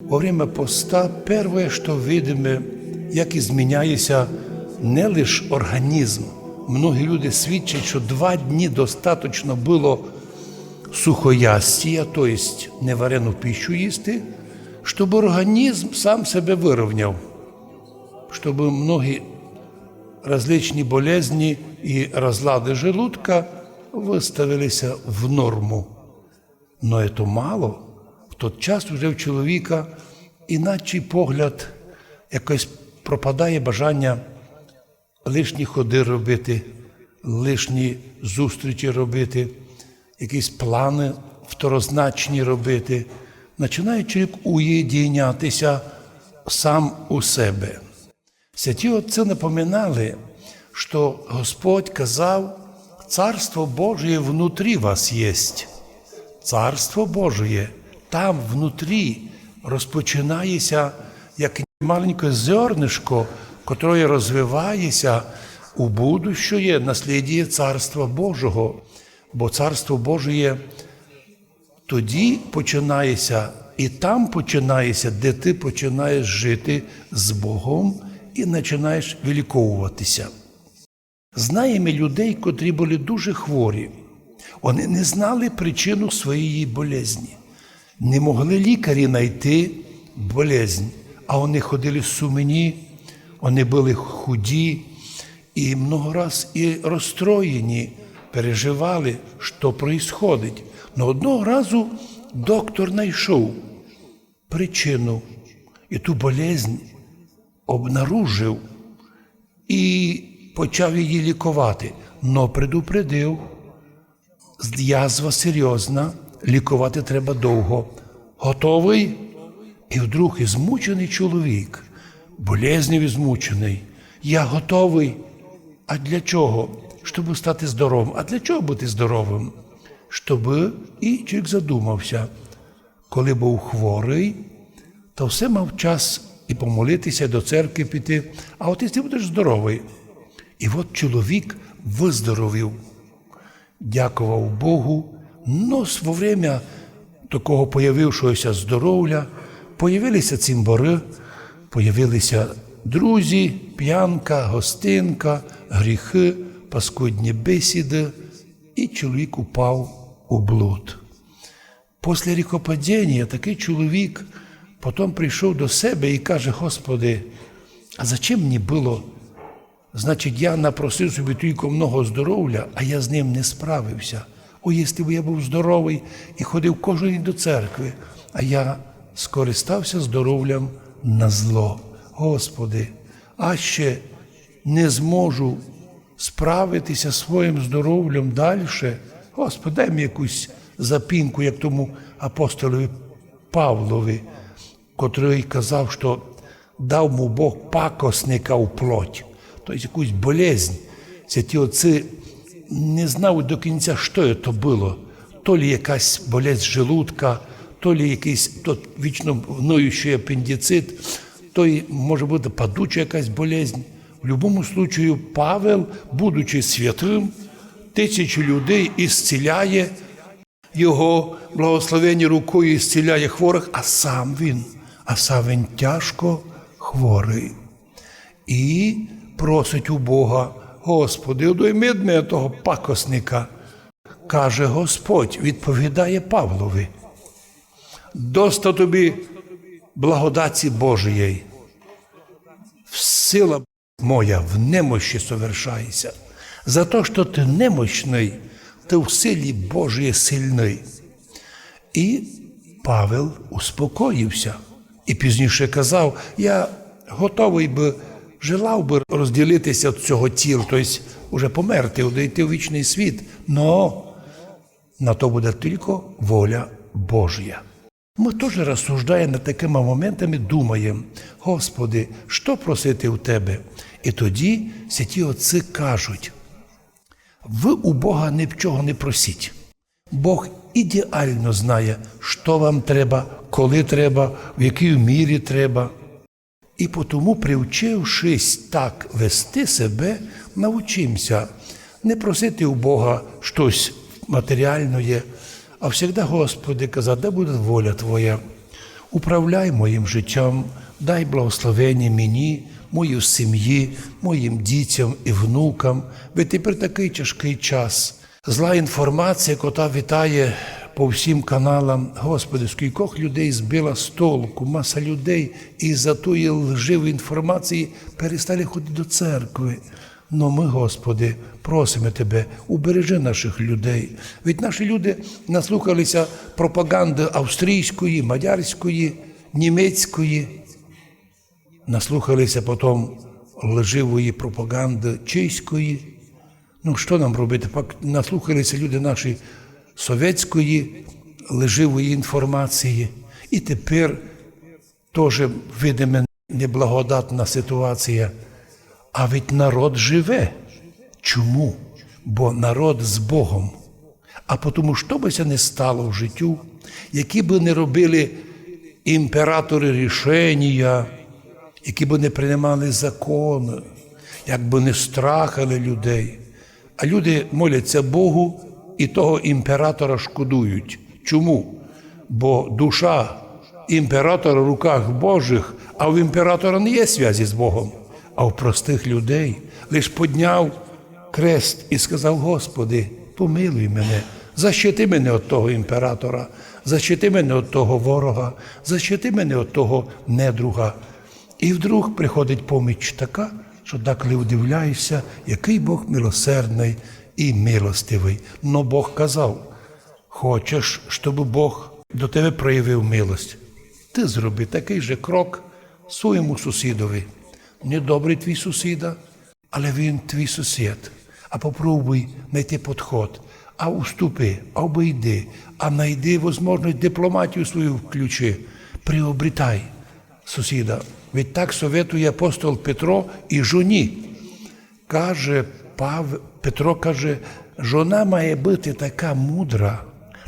Во время поста первое, что видимо, як і зміняється не лише організм. Многі люди свідчать, що два дні достатньо було сухоястія, тобто неварену пищу їсти, щоб організм сам себе вирівняв, щоб многі различні болезні і розлади желудка виставилися в норму. Но це мало. В той час вже в чоловіка іначий погляд, якось пропадає бажання лишні ходи робити, лишні зустрічі робити, якісь плани второзначні робити. Починає чоловік уєдінятися сам у себе. Святі отці напоминали, що Господь казав, Царство Божие внутрі вас єсть. Царство Божє там внутрі розпочинається як маленьке зернишко, котре розвивається у будущее наслідіє Царства Божого. Бо Царство Божє тоді починається, і там починається, де ти починаєш жити з Богом і починаєш виліковуватися. Знаємо людей, котрі були дуже хворі. Вони не знали причину своєї болезні, не могли лікарі знайти болезнь, а вони ходили сумні, вони були худі і много раз і розстроєні, переживали, що відбувається. Но одного разу доктор знайшов причину і ту болезнь обнаружив і почав її лікувати, но предупредив, язва серйозна, лікувати треба довго. Готовий? І вдруг і змучений чоловік, болезнів і змучений. Я готовий. А для чого? Щоб стати здоровим. А для чого бути здоровим? Щоб і чоловік задумався, коли був хворий, то все мав час і помолитися, до церкви піти, а от і ти будеш здоровий. І от чоловік виздоровів, дякував Богу, но во время такого появившогося здоров'я, появилися цимбори, появилися друзі, п'янка, гостинка, гріхи, паскудні бесіди, і чоловік упав у блуд. Після рікопадіння такий чоловік потім прийшов до себе і каже: Господи, а зачем мені було? Значить, я напросив собі тільки много здоров'я, а я з ним не справився. О, якщо б я був здоровий і ходив кожен день до церкви, а я скористався здоров'ям на зло. Господи, а ще не зможу справитися своїм здоров'ям далі. Господи, дай мені якусь запінку, як тому апостолові Павлові, котрий казав, що дав му Бог пакосника у плоть, тобто якусь болезнь. Святі отці не знали до кінця, що це було. То лі якась болезнь желудка, то лі якийсь то вічно гноючий апендицит, то й може бути падуча якась болезнь. В будь-якому случаю Павел, будучи святим, тисячі людей ісціляє його благословенні рукою ісціляє хворих, а сам він, а сам він тяжко хворий. І просить у Бога, Господи, одойми від мене того пакосника. Каже Господь, відповідає Павлові. Доста тобі благодаті Божої. Сила моя в немощі совершається. За те, що ти немощний, ти в силі Божої сильний. І Павел успокоївся і пізніше казав: я готовий би, желав би розділитися від цього тіла, тобто уже померти, одійти у вічний світ, но на то буде тільки воля Божя. Ми теж розсуждаємо над такими моментами, думаємо, Господи, що просити у Тебе? І тоді святі отці кажуть, ви у Бога нічого не просіть. Бог ідеально знає, що вам треба, коли треба, в якій мірі треба. І тому, привчившись так вести себе, навчимося не просити у Бога щось матеріальне, а завжди, Господи, казати, де буде воля Твоя. Управляй моїм життям, дай благословення мені, моїй сім'ї, моїм дітям і внукам. Ви тепер такий тяжкий час. Зла інформація, кота вітає по всім каналам. Господи, скількох людей збила з толку, маса людей із за тої лживої інформації перестали ходити до церкви. Но ми, Господи, просимо Тебе, убережи наших людей. Ведь наші люди наслухалися пропаганди австрійської, мадярської, німецької, наслухалися потім лживої пропаганди чеської. Ну, що нам робити? Наслухалися люди наші совєтської лживої інформації. І тепер теж видиме неблагодатна ситуація. А ведь народ живе. Чому? Бо народ з Богом. А тому, що би це не стало в життю, які би не робили імператори рішення, які би не приймали закони, як би не страхали людей. А люди моляться Богу і того імператора шкодують. Чому? Бо душа імператора в руках Божих, а в імператора не є зв'язі з Богом, а в простих людей лиш подняв крест і сказав: Господи, помилуй мене, защити мене від того імператора, защити мене від того ворога, защити мене від того недруга. І вдруг приходить поміч така, що так деколи удивляєшся, який Бог милосердний і милостивий. Но Бог казав: хочеш, щоб Бог до тебе проявив милость. Ти зроби такий же крок своєму сусідові. Недобрий твій сусіда, але він твій сусід. А попробуй знайти підход, а уступи, а обійди, а знайди можливість дипломатію свою включи, приобретай сусіда. Ведь так советує апостол Петро і жоні. Каже Пав... Петро каже, жона має бути така мудра,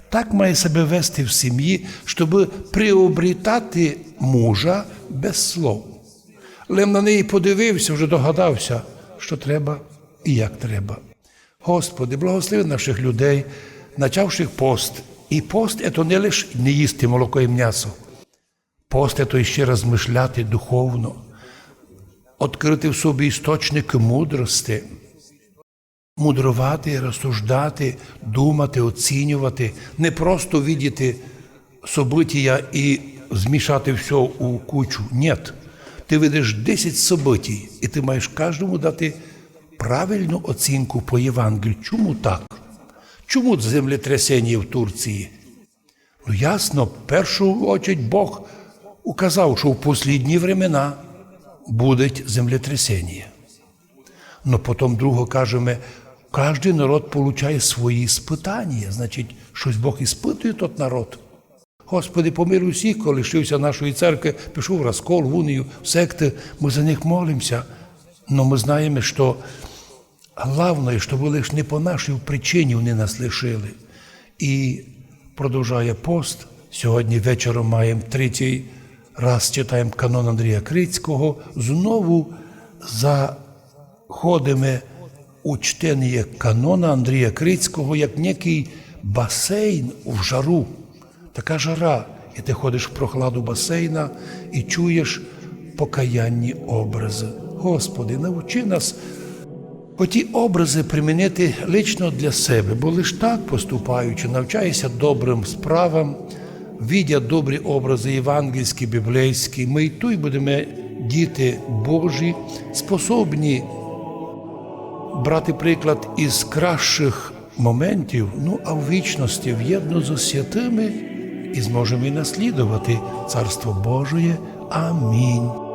так має себе вести в сім'ї, щоб приобрітати мужа без слов. Лем на неї подивився, вже догадався, що треба і як треба. Господи, благослови наших людей, начавших пост. І пост це не лише не їсти молоко і м'ясо. Пост це ще розмишляти духовно, відкрити в собі істочники мудрості, мудрувати, розсуждати, думати, оцінювати, не просто видіти события і змішати все у кучу. Ні. Ти видиш 10 событий, і ти маєш кожному дати правильну оцінку по Євангелію. Чому так? Чому землетрясення в Турції? Ну, ясно, в першу очередь Бог указав, що в послідні времена буде землетрясення. Но потім друго кажемо, кожен народ получає свої спитання. Значить, щось Бог іспитує тот народ. Господи, помилуй всіх, хто лишився нашої церкви, пішов в розкол, в унію, в секти, ми за них молимося. Но ми знаємо, що головне, що ви лише не по нашій причині вони нас лишили. І продовжує пост. Сьогодні вечором маємо третій раз читаємо канон Андрія Крицького. Знову заходимо у чтення канона Андрія Крицького як некий басейн в жару. Така жара, і ти ходиш в прохладу басейна і чуєш покаянні образи. Господи, навчи нас оті образи примінити лично для себе, бо лиш так поступаючи, навчаєшся добрим справам, видя добрі образи євангельські, біблейські, ми й тут будемо діти Божі, способні брати приклад із кращих моментів, ну а в вічності в'єдно з святими і зможемо і наслідувати Царство Божє. Амінь.